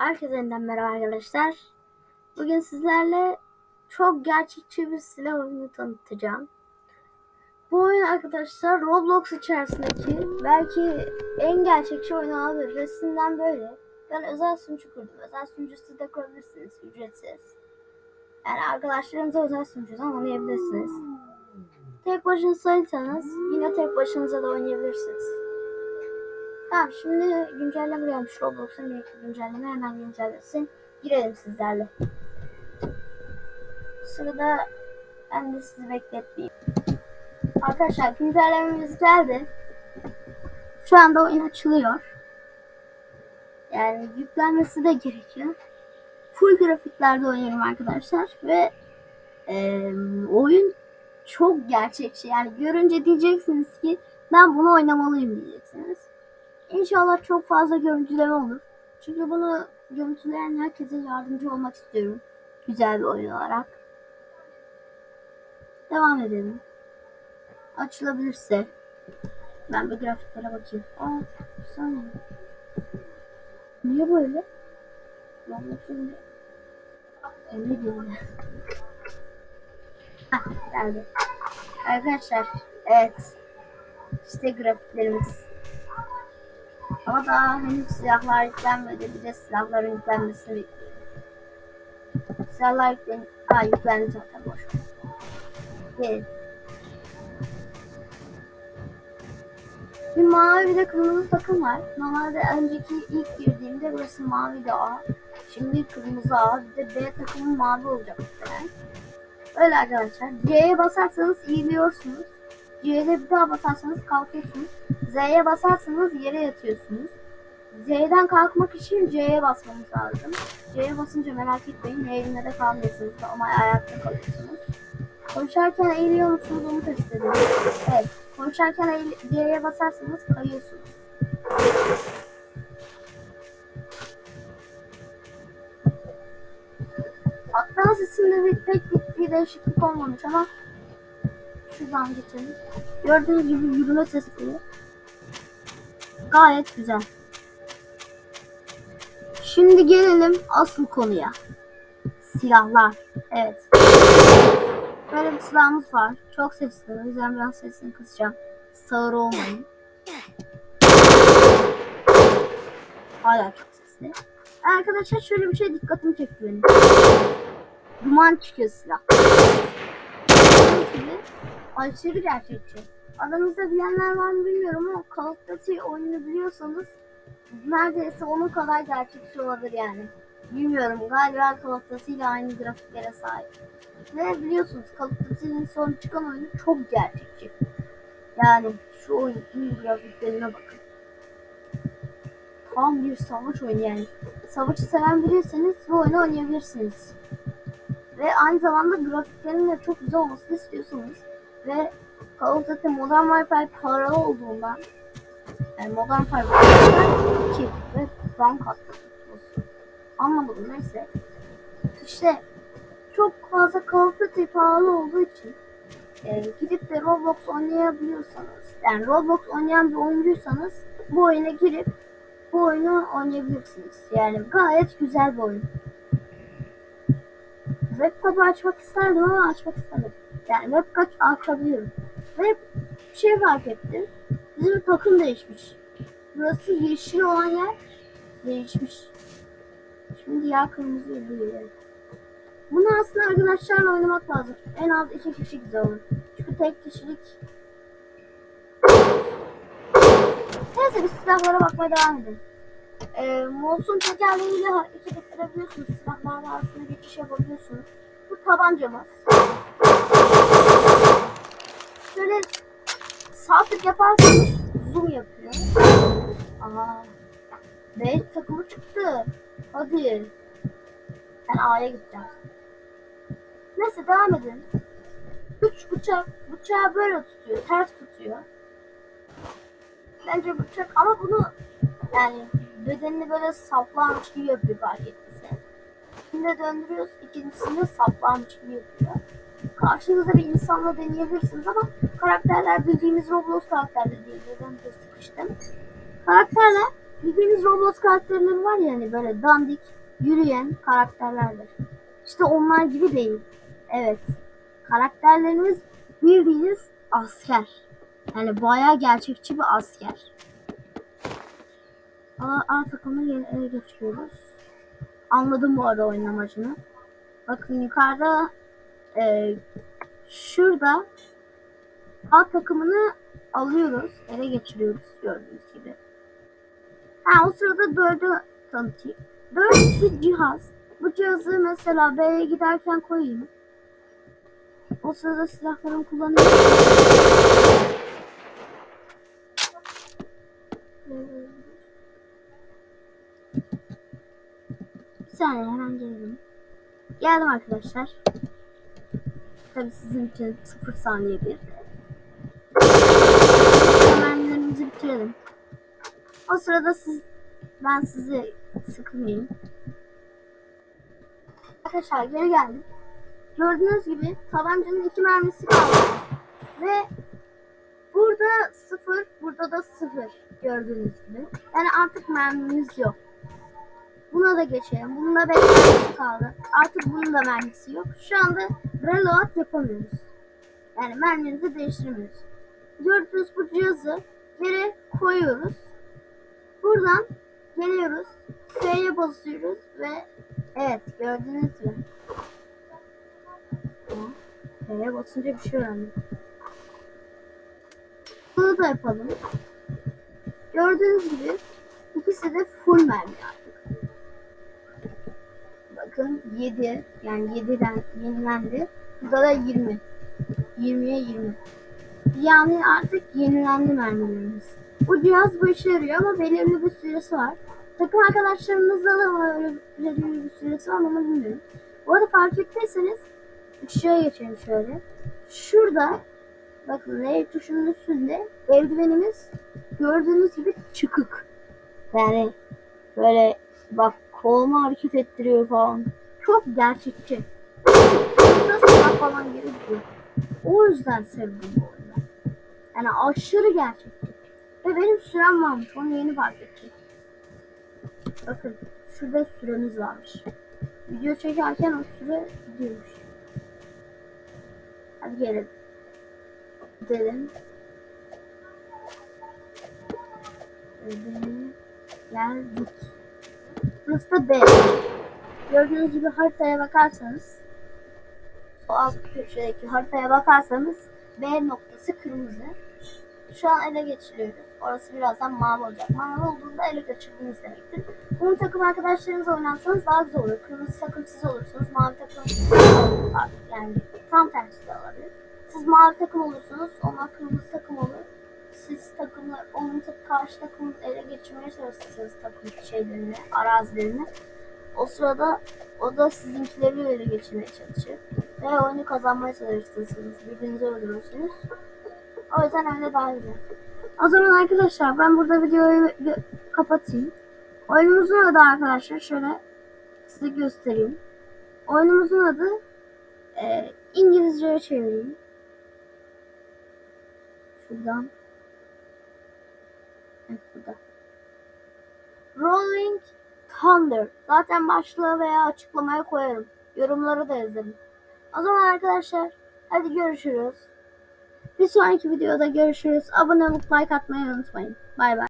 Herkese yeniden merhaba arkadaşlar. Bugün sizlerle çok gerçekçi bir silah oyunu tanıtacağım. Bu oyun arkadaşlar Roblox içerisindeki belki en gerçekçi oyun olabilir. Resimden böyle. Ben özel sunucu kurdum. Özel sunucu siz de kurabilirsiniz ücretsiz. Yani arkadaşlarınıza özel sunucudan oynayabilirsiniz. Tek başınızaysanız yine tek başınıza da oynayabilirsiniz. Tamam şimdi güncelleme gelmiş Roblox'a bir güncelleme hemen güncellesin. Girelim sizlerle. Sırada ben de sizi bekletmeyeyim. Arkadaşlar güncellememiz geldi. Şu anda oyun açılıyor. Yani yüklenmesi de gerekiyor. Full grafiklerde oynuyorum arkadaşlar ve eee, oyun çok gerçekçi. Yani görünce diyeceksiniz ki ben bunu oynamalıyım diyeceksiniz. İnşallah çok fazla görüntüleme olur. Çünkü bunu görüntüleyen herkese yardımcı olmak istiyorum. Güzel bir oyun olarak. Devam edelim. Açılabilirse. Ben bir grafiklere bakayım. Aa, saniye. Niye böyle? Ben şimdi... Ne diyor ya? Hah, geldi. Arkadaşlar, evet. İşte grafiklerimiz. Ama daha henüz silahlar yüklenmedi. Bir de silahların yüklenmesini bekliyorum. Silahlar yüklen... Aa yüklendi zaten boş. Gelin. Bir mavi de kırmızı takım var. Normalde önceki ilk girdiğimde burası mavi de A. Şimdi kırmızı A. Bir de B takımı mavi olacak muhtemelen. Öyle arkadaşlar. C'ye basarsanız iyiliyorsunuz. C'ye bir daha basarsanız kalkıyorsunuz. Z'ye basarsanız yere yatıyorsunuz. Z'den kalkmak için C'ye basmamız lazım. C'ye basınca merak etmeyin eğilmede kalmıyorsunuz ama ayakta kalıyorsunuz. Konuşarken eğiliyor musunuz onu test edin. Evet. Konuşarken eğil- C'ye basarsanız kayıyorsunuz. Hatta sesinde bir pek bir, bir değişiklik olmamış ama şuradan geçelim. Gördüğünüz gibi yürüme sesleri gayet güzel. Şimdi gelelim asıl konuya. Silahlar. Evet. Böyle bir silahımız var. Çok sesli. O yüzden biraz sesini kısacağım. Sağır olmayın. Hala çok sesli. Arkadaşlar şöyle bir şey dikkatimi çekti benim. Duman çıkıyor silah. Aşırı gerçekçi. Aranızda bilenler var mı bilmiyorum ama Call of Duty oyununu biliyorsanız neredeyse onun kadar gerçekçi olabilir yani. Bilmiyorum galiba Call of Duty ile aynı grafiklere sahip. Ve biliyorsunuz Call of Duty'nin son çıkan oyunu çok gerçekçi. Yani şu oyunun grafiklerine bakın. Tam bir savaş oyunu yani. Savaşı seven biriyseniz bu oyunu oynayabilirsiniz. Ve aynı zamanda grafiklerin de çok güzel olmasını istiyorsanız ve Call Duty Modern Warfare paralı olduğundan yani Modern Warfare 2 ve rank atlaması. Anlamadım neyse. İşte çok fazla Call of Duty pahalı olduğu için e, gidip de Roblox oynayabiliyorsanız yani Roblox oynayan bir oyuncuysanız bu oyuna girip bu oyunu oynayabilirsiniz. Yani gayet güzel bir oyun. Webcam'ı açmak isterdim ama açmak istemedim. Yani webcam açabiliyorum. Ve şey fark ettim. Bizim takım değişmiş. Burası yeşil olan yer değişmiş. Şimdi diğer kırmızı yeri. Bunu aslında arkadaşlarla oynamak lazım. En az iki kişi güzel olur. Çünkü tek kişilik Neyse biz silahlara bakmaya devam edelim. Ee, Molsun tekerleğiyle hareket ettirebiliyorsunuz. Silahlarla arasında geçiş yapabiliyorsunuz. Bu tabancamız. Şöyle sağ tık yaparsanız zoom yapıyor. Aa, B takımı çıktı. Hadi. Ben A'ya gideceğim. Neyse devam edelim. Üç bıçak. Bıçağı böyle tutuyor. Ters tutuyor. Bence bıçak ama bunu yani bedenini böyle saplanmış gibi yapıyor fark ettiyse. Şimdi döndürüyoruz. ikincisinde saplanmış gibi yapıyor. Karşınızda bir insanla deneyebilirsiniz ama karakterler bildiğimiz Roblox karakterleri değil. Ben de sıkıştım. Karakterler Bildiğiniz Roblox karakterleri var ya hani böyle dandik yürüyen karakterlerdir. İşte onlar gibi değil. Evet. Karakterlerimiz bildiğiniz asker. Yani bayağı gerçekçi bir asker. A, A takımını ele. Anladım bu arada oyun amacını. Bakın yukarıda e, şurada A takımını alıyoruz. Ele geçiriyoruz gördüğünüz gibi. Ha o sırada dördü tanıtayım. Dört bir cihaz. Bu cihazı mesela B'ye giderken koyayım. O sırada silahlarımı kullanıyorum. Bir saniye hemen gelelim. Geldim arkadaşlar. Tabii sizin için sıfır saniye bir. Hemenlerimizi bitirelim. O sırada siz ben sizi sıkmayayım. Arkadaşlar geri geldim. Gördüğünüz gibi tabancanın iki mermisi kaldı. Ve burada sıfır, burada da sıfır gördüğünüz gibi. Yani artık mermimiz yok. Buna da geçelim. Bunun da beş mermisi kaldı. Artık bunun da mermisi yok. Şu anda reload yapamıyoruz. Yani mermimizi değiştiremiyoruz. Gördüğünüz bu cihazı geri koyuyoruz. Buradan geliyoruz. F'ye basıyoruz ve evet gördüğünüz gibi. F'ye basınca bir şey öğrendim. Bunu da yapalım. Gördüğünüz gibi ikisi de full mermi artık. Bakın 7 yani 7'den yenilendi. Burada da 20. 20'ye 20. Yani artık yenilendi mermilerimiz. Bu cihaz bu işe yarıyor ama belirli bir süresi var. Takım arkadaşlarımızda da belirli bir süresi var ama bilmiyorum. Bu arada fark ettiyseniz şuraya geçelim şöyle. Şurada bakın L tuşunun üstünde eldivenimiz gördüğünüz gibi çıkık. Yani böyle bak kolumu hareket ettiriyor falan. Çok gerçekçi. Silah falan geri duruyor. O yüzden sevdim bu oyunu. Yani aşırı gerçekçi. Ve benim sürem varmış. Onu yeni fark ettim. Bakın şurada süremiz varmış. Video çekerken o süre gidiyormuş. Hadi gelin. Gidelim. Gidelim. Geldik. Da B. Gördüğünüz gibi haritaya bakarsanız o alt köşedeki haritaya bakarsanız B noktası kırmızı. Şu an ele geçiriyoruz. Orası birazdan mavi olacak. Mavi olduğunda ele geçirdiniz demektir. Bunu takım arkadaşlarınızla oynarsanız daha güzel olur. Kırmızı takım siz olursunuz. Mavi takım yani tam tersi de olabilir. Siz mavi takım olursunuz. Onlar kırmızı takım olur. Siz takımlar, onun karşı takımı ele geçirmeye çalışırsınız takım şeylerini, arazilerini. O sırada o da sizinkileri ele geçirmeye çalışır. Ve oyunu kazanmaya çalışırsınız. Birbirinizi öldürürsünüz. O yüzden öyle daha güzel. O zaman arkadaşlar ben burada videoyu kapatayım. Oyunumuzun adı arkadaşlar şöyle size göstereyim. Oyunumuzun adı e, İngilizceye çevireyim. Şuradan. Burada. Rolling Thunder. Zaten başlığa veya açıklamaya koyarım. Yorumlara da yazarım. O zaman arkadaşlar hadi görüşürüz. Bir sonraki videoda görüşürüz. Abone olup like atmayı unutmayın. Bay bay.